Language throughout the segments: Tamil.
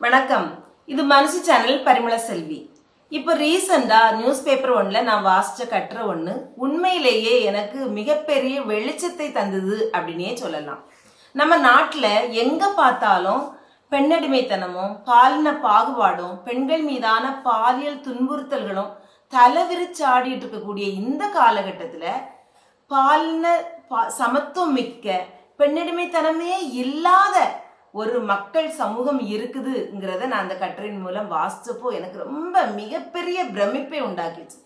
வணக்கம். இது மனசு சேனல் பரிமள செல்வி. இப்போ ரீசெண்டாக நியூஸ் பேப்பர் ஒன்றில் நான் வாசித்த கட்டுற ஒன்று உண்மையிலேயே எனக்கு மிகப்பெரிய வெளிச்சத்தை தந்தது அப்படின்னே சொல்லலாம். நம்ம நாட்டில் எங்கே பார்த்தாலும் பெண்ணடிமைத்தனமும் பாலின பாகுபாடும் பெண்கள் மீதான பாலியல் துன்புறுத்தல்களும் தலைவிரிச்சாடிட்டு இருக்கக்கூடிய இந்த காலகட்டத்தில் பாலின பா- சமத்துவம் மிக்க பெண்ணடிமைத்தனமே இல்லாத ஒரு மக்கள் சமூகம் இருக்குதுங்கிறத நான் அந்த கட்டுரையின் மூலம் வாசிச்சப்போ எனக்கு ரொம்ப மிகப்பெரிய பிரமிப்பை உண்டாக்கிச்சு.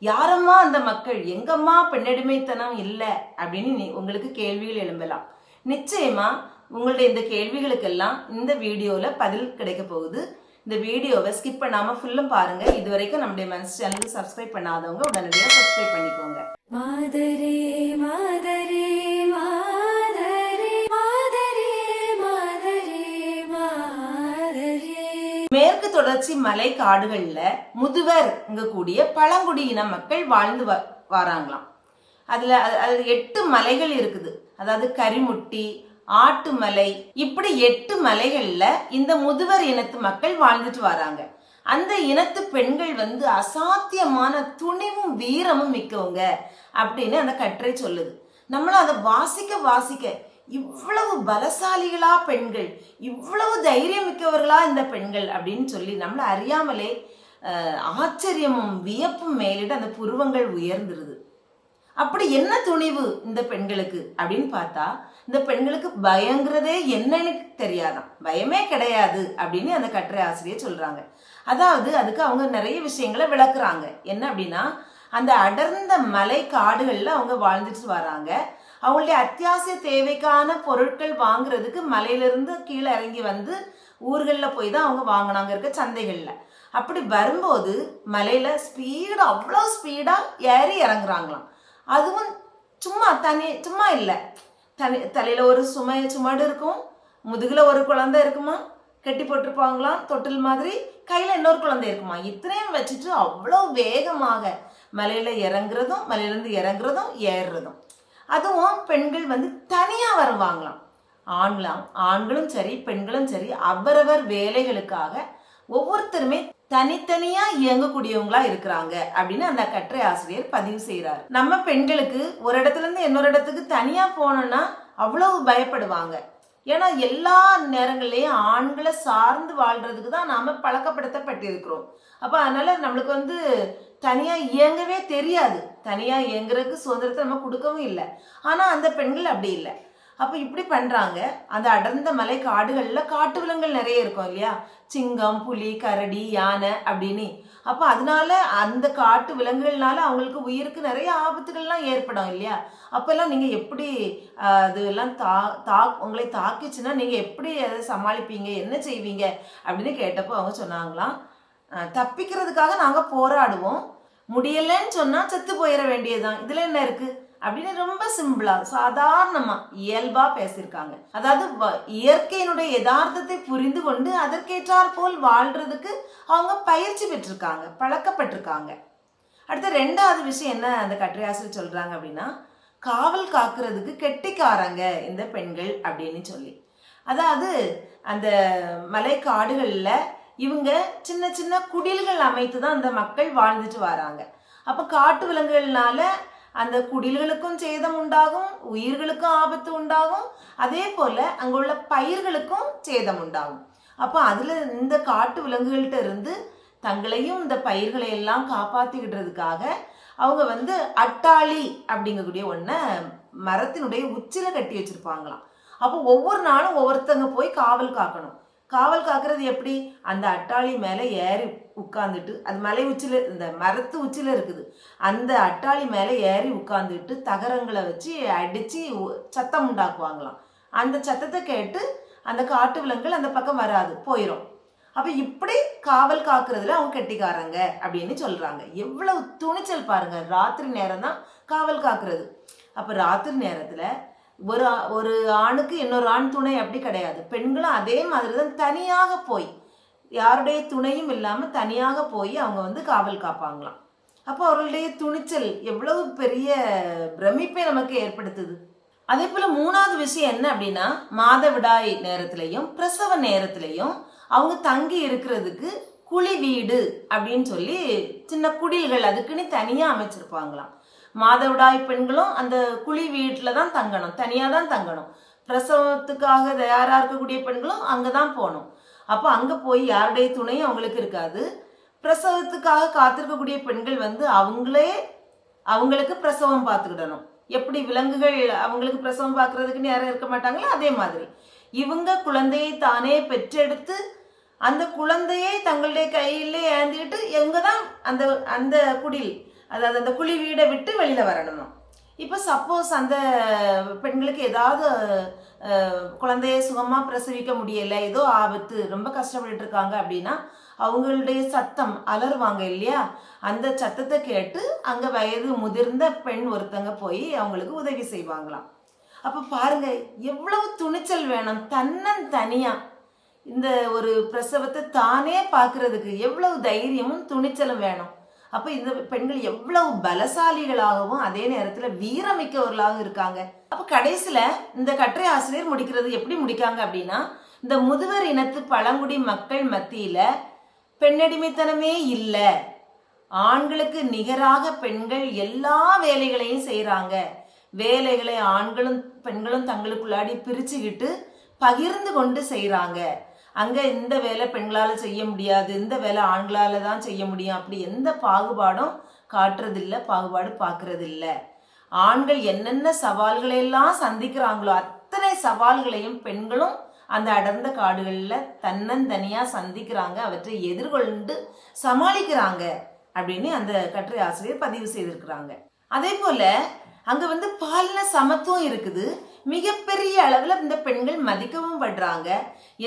யாரம்மா அந்த மக்கள்? எங்கம்மா பெண்ணடிமைத்தனம் இல்லை? அப்படின்னு நீ- உங்களுக்கு கேள்விகள் எழும்பலாம். நிச்சயமா உங்களுடைய இந்த கேள்விகளுக்கெல்லாம் இந்த வீடியோவில் பதில் கிடைக்க போகுது. இந்த வீடியோவை ஸ்கிப் பண்ணாமல் ஃபுல்லும் பாருங்க. இது வரைக்கும் நம்முடைய மனசு சேனலுக்கு சப்ஸ்கிரைப் பண்ணாதவங்க உடனடியாக சப்ஸ்கிரைப் பண்ணிக்கோங்க. மாதரே மாதரே. மேற்கு தொடர்ச்சி மலை காடுகளில் முதுவர் கூடிய பழங்குடியின மக்கள் வாழ்ந்து வ வராங்களாம். அதில் அது- அது எட்டு மலைகள் இருக்குது. அதாவது கரிமுட்டி ஆட்டு மலை இப்படி எட்டு மலைகளில் இந்த முதுவர் இனத்து மக்கள் வாழ்ந்துட்டு வராங்க. அந்த இனத்து பெண்கள் வந்து அசாத்தியமான துணிவும் வீரமும் மிக்கவங்க அப்படின்னு அந்த கட்டுரை சொல்லுது. நம்மளும் அதை வாசிக்க வாசிக்க இவ்வளவு பலசாலிகளா பெண்கள் இவ்வளவு தைரியமிக்கவர்களா இந்த பெண்கள் அப்படின்னு சொல்லி நம்மளை அறியாமலே ஆச்சரியமும் வியப்பும் மேலிட்டு அந்த புருவங்கள் உயர்ந்துருது. அப்படி என்ன துணிவு இந்த பெண்களுக்கு அப்படின்னு பார்த்தா இந்த பெண்களுக்கு பயங்கிறதே என்னன்னு தெரியாதாம். பயமே கிடையாது அப்படின்னு அந்த கட்டுரை ஆசிரியர் சொல்றாங்க. அதாவது அதுக்கு அவங்க நிறைய விஷயங்களை விளக்குறாங்க. என்ன அப்படின்னா அந்த அடர்ந்த மலை காடுகளில் அவங்க வாழ்ந்துட்டு வராங்க. அவங்களுடைய அத்தியாவசிய தேவைக்கான பொருட்கள் வாங்குறதுக்கு மலையிலிருந்து கீழே இறங்கி வந்து ஊர்களில் போய் தான் அவங்க வாங்கினாங்க இருக்க சந்தைகளில். அப்படி வரும்போது மலையில் ஸ்பீடாக அவ்வளோ ஸ்பீடாக ஏறி இறங்குறாங்களாம். அதுவும் சும்மா தனி சும்மா இல்லை. தனி தலையில் ஒரு சுமை சுமடு இருக்கும். முதுகில் ஒரு குழந்தை இருக்குமா? கட்டி போட்டிருப்பாங்களாம் தொட்டில் மாதிரி. கையில் இன்னொரு குழந்தை இருக்குமா? இத்தனையும் வச்சுட்டு அவ்வளோ வேகமாக மலையில் இறங்குறதும் மலையிலேருந்து இறங்குறதும் ஏறுறதும். அதுவும் பெண்கள் வந்து தனியாக வருவாங்களாம். ஆண்களாம் ஆண்களும் சரி பெண்களும் சரி அவரவர் வேலைகளுக்காக ஒவ்வொருத்தருமே தனித்தனியா இயங்கக்கூடியவங்களா இருக்கிறாங்க அப்படின்னு அந்த கட்டுரை ஆசிரியர் பதிவு செய்கிறார் நம்ம பெண்களுக்கு ஒரு இடத்துல இருந்து இன்னொரு இடத்துக்கு தனியா போனோம்னா அவ்வளவு பயப்படுவாங்க. ஏன்னா எல்லா நேரங்கள்லயும் ஆண்களை சார்ந்து வாழ்றதுக்கு தான் நாம பழக்கப்படுத்தப்பட்டிருக்கிறோம். அப்ப அதனால நம்மளுக்கு வந்து தனியா இயங்கவே தெரியாது. தனியாக இயங்குறதுக்கு சுதந்திரத்தை நம்ம கொடுக்கவும் இல்லை. ஆனால் அந்த பெண்கள் அப்படி இல்லை. அப்போ இப்படி பண்ணுறாங்க அந்த அடர்ந்த மலை காடுகளில் காட்டு விலங்குகள் நிறைய இருக்கும் இல்லையா? சிங்கம் புலி கரடி யானை அப்படின்னு. அப்போ அதனால அந்த காட்டு விலங்குகள்னால அவங்களுக்கு உயிருக்கு நிறைய ஆபத்துகள்லாம் ஏற்படும் இல்லையா? அப்போல்லாம் நீங்கள் எப்படி அதெல்லாம் தா தா உங்களை தாக்கிச்சுன்னா நீங்கள் எப்படி அதை சமாளிப்பீங்க? என்ன செய்வீங்க? அப்படின்னு கேட்டப்போ அவங்க சொன்னாங்களாம் தப்பிக்கிறதுக்காக நாங்கள் போராடுவோம். முடியலன்னு சொன்னால் செத்து போயிட வேண்டியதுதான். இதில் என்ன இருக்கு? அப்படின்னு ரொம்ப சிம்பிளா சாதாரணமா இயல்பா பேசியிருக்காங்க. அதாவது வ- இயற்கையினுடைய யதார்த்தத்தை புரிந்து கொண்டு அதற்கேற்றாற் போல் வாழ்றதுக்கு அவங்க பயிற்சி பெற்றிருக்காங்க பழக்கப்பட்டிருக்காங்க. அடுத்த ரெண்டாவது விஷயம் என்ன அந்த கட்டுரையாசிரியர் சொல்றாங்க அப்படின்னா காவல் காக்குறதுக்கு கெட்டிக்காரங்க இந்த பெண்கள் அப்படின்னு சொல்லி. அதாவது அந்த மலை காடுகளில் இவங்க சின்ன சின்ன குடில்கள் அமைத்து தான் அந்த மக்கள் வாழ்ந்துட்டு வராங்க. அப்போ காட்டு விலங்குகள்னால அந்த குடில்களுக்கும் சேதம் உண்டாகும் உயிர்களுக்கும் ஆபத்து உண்டாகும் அதே போல் அங்குள்ள பயிர்களுக்கும் சேதம் உண்டாகும். அப்போ அதில் இந்த காட்டு விலங்குகள்கிட்ட இருந்து தங்களையும் இந்த பயிர்களை எல்லாம் காப்பாத்திக்கிட்டதுக்காக அவங்க வந்து அட்டாளி அப்படிங்கக்கூடிய ஒன்றை மரத்தினுடைய உச்சில கட்டி வச்சுருப்பாங்களாம். அப்போ ஒவ்வொரு நாளும் ஒவ்வொருத்தங்க போய் காவல் காக்கணும். காவல் காக்கிறது எப்படி? அந்த அட்டாளி மேலே ஏறி உட்காந்துட்டு அது மலை உச்சியில் இந்த மரத்து உச்சியில் இருக்குது. அந்த அட்டாளி மேலே ஏறி உட்காந்துட்டு தகரங்களை வச்சு அடித்து சத்தம் உண்டாக்குவாங்களாம். அந்த சத்தத்தை கேட்டு அந்த காட்டு விலங்குகள் அந்த பக்கம் வராது போயிடும் அப்போ இப்படி காவல் காக்குறதுல அவங்க கெட்டிக்காரங்க அப்படின்னு சொல்கிறாங்க எவ்வளவு துணிச்சல் பாருங்கள் ராத்திரி நேரம் தான் காவல் காக்குறது. அப்போ ராத்திரி நேரத்தில் ஒரு ஆ- ஒரு ஆணுக்கு இன்னொரு ஆண் துணை அப்படி கிடையாது. பெண்களும் அதே மாதிரி தான் தனியாக போய் யாருடைய துணையும் இல்லாமல் தனியாக போய் அவங்க வந்து காவல் காப்பாங்களாம். அப்போ அவர்களுடைய துணிச்சல் எவ்வளவு பெரிய பிரமிப்பை நமக்கு ஏற்படுத்துது. அதே போல் மூணாவது விஷயம் என்ன அப்படின்னா மாதவிடாய் நேரத்திலையும் பிரசவ நேரத்திலையும் அவங்க தங்கி இருக்கிறதுக்கு குழி வீடு அப்படின்னு சொல்லி சின்ன குடில்கள் அதுக்குன்னு தனியாக அமைச்சிருப்பாங்களாம். மாதவிடாய் பெண்களும் அந்த குழி வீட்டில் தான் தங்கணும் தனியாக தான் தங்கணும். பிரசவத்துக்காக தயாராக இருக்கக்கூடிய பெண்களும் அங்கே தான் போகணும். அப்போ அங்கே போய் யாருடைய துணையும் அவங்களுக்கு இருக்காது. பிரசவத்துக்காக காத்திருக்கக்கூடிய பெண்கள் வந்து அவங்களே அவங்களுக்கு பிரசவம் பார்த்துக்கிடணும். எப்படி விலங்குகள் அவங்களுக்கு பிரசவம் பார்க்கறதுக்குன்னு யாரும் இருக்க மாட்டாங்களோ? அதே மாதிரி. இவங்க குழந்தையை தானே பெற்றெடுத்து அந்த குழந்தையை தங்களுடைய கையிலே ஏந்திக்கிட்டு எங்கே தான் அந்த அந்த குடில் அதாவது அந்த குழி வீடை விட்டு வெளியில் வரணுமா. இப்போ சப்போஸ் அந்த பெண்களுக்கு ஏதாவது குழந்தையை குழந்தைய பிரசவிக்க முடியலை ஏதோ ஆபத்து ரொம்ப கஷ்டப்பட்டு இருக்காங்க அப்படின்னா அவங்களுடைய சத்தம் அலறுவாங்க இல்லையா? அந்த சத்தத்தை கேட்டு அங்கே வயது முதிர்ந்த பெண் ஒருத்தங்க போய் அவங்களுக்கு உதவி செய்வாங்களாம். அப்போ பாருங்க எவ்வளவு துணிச்சல் வேணும். தன்னன் தனியாக இந்த ஒரு பிரசவத்தை தானே பார்க்கறதுக்கு எவ்வளவு தைரியமும் துணிச்சலும் வேணும். அப்போ இந்த பெண்கள் எவ்வளவு பலசாலிகளாகவும் அதே நேரத்தில் வீரமிக்கவர்களாகவும் இருக்காங்க. அப்போ கடைசியில் இந்த கட்டுரை ஆசிரியர் முடிக்கிறது எப்படி முடிக்காங்க அப்படின்னா இந்த முதுவர் இனத்து பழங்குடி மக்கள் மத்தியில் பெண்ணடிமைத்தனமே இல்லை. ஆண்களுக்கு நிகராக பெண்கள் எல்லா வேலைகளையும் செய்கிறாங்க வேலைகளை ஆண்களும் பெண்களும் தங்களுக்குள்ளாடி பிரிச்சுக்கிட்டு பகிர்ந்து கொண்டு செய்கிறாங்க அங்கே இந்த வேலை பெண்களால் செய்ய முடியாது இந்த வேலை ஆண்களால் தான் செய்ய முடியும். அப்படி எந்த பாகுபாடும் காட்டுறதில்ல பாகுபாடு பார்க்கறதில்ல. ஆண்கள் என்னென்ன சவால்களை எல்லாம் சந்திக்கிறாங்களோ அத்தனை சவால்களையும் பெண்களும் அந்த அடர்ந்த காடுகளில் தன்னந்தனியாக சந்திக்கிறாங்க அவற்றை எதிர்கொண்டு சமாளிக்கிறாங்க அப்படின்னு அந்த கட்டுரை ஆசிரியர் பதிவு செய்திருக்கிறாங்க. அதே போல் அங்கே வந்து பாலின சமத்துவம் இருக்குது. மிகப்பெரிய அளவில் இந்த பெண்கள் மதிக்கவும் படுறாங்க.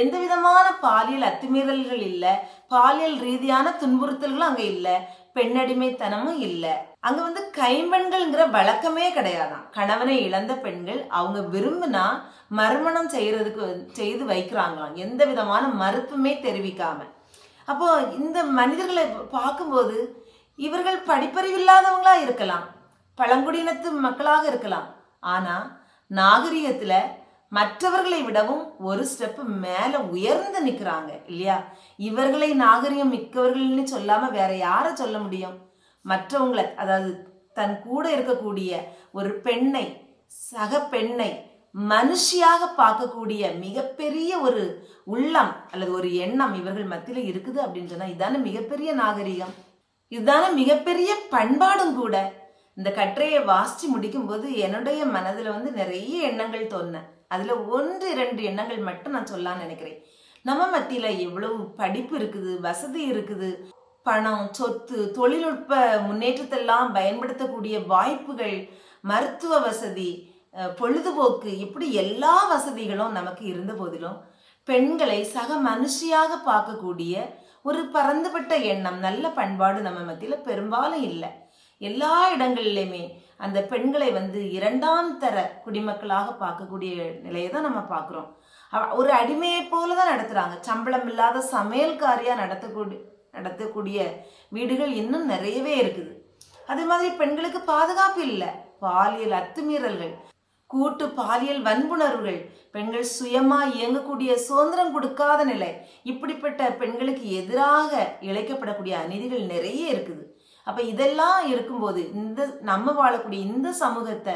எந்த விதமான பாலியல் அத்துமீறல்கள் இல்லை. பாலியல் ரீதியான துன்புறுத்தல்களும் அங்கே இல்லை. பெண்ணடிமைத்தனமும் இல்லை. அங்கே வந்து கைம்பெண்கள்ங்கிற வழக்கமே கிடையாதான் கணவனை இழந்த பெண்கள் அவங்க விரும்பினா மறுமணம் செய்யறதுக்கு செய்து வைக்கிறாங்களாம். எந்த விதமான மறுப்புமே தெரிவிக்காம. அப்போ இந்த மனிதர்களை பார்க்கும்போது இவர்கள் படிப்பறிவில்லாதவங்களா இருக்கலாம். பழங்குடியினத்து மக்களாக இருக்கலாம். ஆனால் நாகரிகத்தில் மற்றவர்களை விடவும் ஒரு ஸ்டெப் மேலே உயர்ந்து நிற்கிறாங்க இல்லையா? இவர்களை நாகரிகம் மிக்கவர்கள்னு சொல்லாமல் வேற யாரை சொல்ல முடியும்? மற்றவங்களை அதாவது தன் கூட இருக்கக்கூடிய ஒரு பெண்ணை சக பெண்ணை மனுஷியாக பார்க்கக்கூடிய மிகப்பெரிய ஒரு உள்ளம் அல்லது ஒரு எண்ணம் இவர்கள் மத்தியில் இருக்குது அப்படின்னு சொன்னா இதான மிகப்பெரிய நாகரிகம். இதுதானே மிகப்பெரிய பண்பாடும் கூட. இந்த கட்டுரையை வாசித்து முடிக்கும்போது என்னுடைய மனதில் வந்து நிறைய எண்ணங்கள் தோணுன. அதில் ஒன்று இரண்டு எண்ணங்கள் மட்டும் நான் சொல்லலாம்னு நினைக்கிறேன். நம்ம மத்தியில் எவ்வளவு படிப்பு இருக்குது வசதி இருக்குது பணம் சொத்து தொழில்நுட்ப முன்னேற்றத்தெல்லாம் பயன்படுத்தக்கூடிய வாய்ப்புகள் மருத்துவ வசதி பொழுதுபோக்கு இப்படி எல்லா வசதிகளும் நமக்கு இருந்த போதிலும் பெண்களை சக மனுஷியாக பார்க்கக்கூடிய ஒரு பறந்துபட்ட எண்ணம் நல்ல பண்பாடு நம்ம மத்தியில் பெரும்பாலும் இல்லை. எல்லா இடங்கள்லையுமே அந்த பெண்களை வந்து இரண்டாம் தர குடிமக்களாக பார்க்கக்கூடிய நிலையை தான் நம்ம பார்க்குறோம். ஒரு அடிமையை போல தான் நடத்துகிறாங்க சம்பளம் இல்லாத சமையல்காரியாக நடத்தக்கூடிய நடத்தக்கூடிய வீடுகள் இன்னும் நிறையவே இருக்குது. அதே மாதிரி பெண்களுக்கு பாதுகாப்பு இல்லை. பாலியல் அத்துமீறல்கள் கூட்டு பாலியல் வன்புணர்வுகள் பெண்கள் சுயமா இயங்கக்கூடிய சுதந்திரம் கொடுக்காத நிலை இப்படிப்பட்ட பெண்களுக்கு எதிராக இழைக்கப்படக்கூடிய அநீதிகள் நிறைய இருக்குது. அப்போ இதெல்லாம் இருக்கும்போது இந்த நம்ம வாழக்கூடிய இந்த சமூகத்தை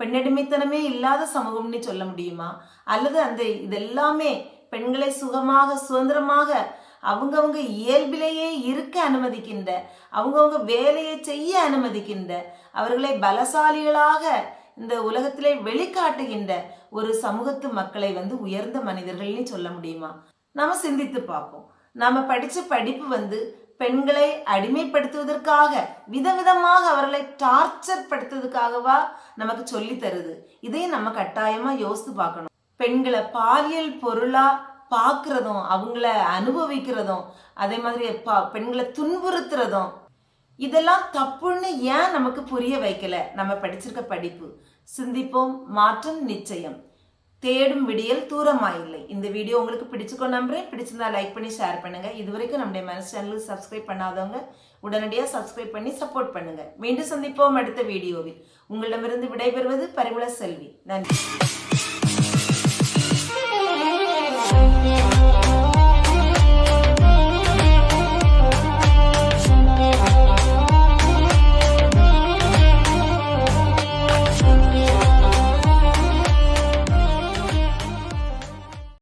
பெண்ணடிமைத்தனமே இல்லாத சமூகம்னு சொல்ல முடியுமா? அல்லது அந்த இதெல்லாமே பெண்களை சுகமாக சுதந்திரமாக அவங்கவுங்க இயல்பிலேயே இருக்க அனுமதிக்கின்ற அவங்கவுங்க வேலையை செய்ய அனுமதிக்கின்ற அவர்களை பலசாலிகளாக இந்த உலகத்திலே வெளிக்காட்டுகின்ற ஒரு சமூகத்து மக்களை வந்து உயர்ந்த மனிதர்கள்னு சொல்ல முடியுமா? நாம சிந்தித்து பார்ப்போம். நாம படித்த படிப்பு வந்து பெண்களை அடிமைப்படுத்துவதற்காக விதவிதமாக அவர்களை டார்ச்சர் படுத்துவதற்காகவா நமக்கு சொல்லி தருது. இதையும் நம்ம கட்டாயமா யோசித்து பார்க்கணும். பெண்களை பாலியல் பொருளா பார்க்கறதும் அவங்கள அனுபவிக்கிறதும் அதே மாதிரி பா- பெண்களை துன்புறுத்துறதும் இதெல்லாம் தப்புன்னு ஏன் நமக்கு புரிய வைக்கல? நம்ம படிச்சிருக்க படிப்பு. சிந்திப்போம் மாற்றம் நிச்சயம். தேடும் விடியல் தூரமாயில்லை. இந்த வீடியோ உங்களுக்கு பிடிச்சுக்கோ நம்புறேன். பிடிச்சிருந்தா லைக் பண்ணி ஷேர் பண்ணுங்க. இதுவரைக்கும் நம்முடைய மனசு சேனலுக்கு சப்ஸ்கிரைப் பண்ணாதவங்க உடனடியாக சப்ஸ்கிரைப் பண்ணி சப்போர்ட் பண்ணுங்க. மீண்டும் சந்திப்போம் அடுத்த வீடியோவில். உங்களிடமிருந்து விடைபெறுவது பரிமள செல்வி. நன்றி.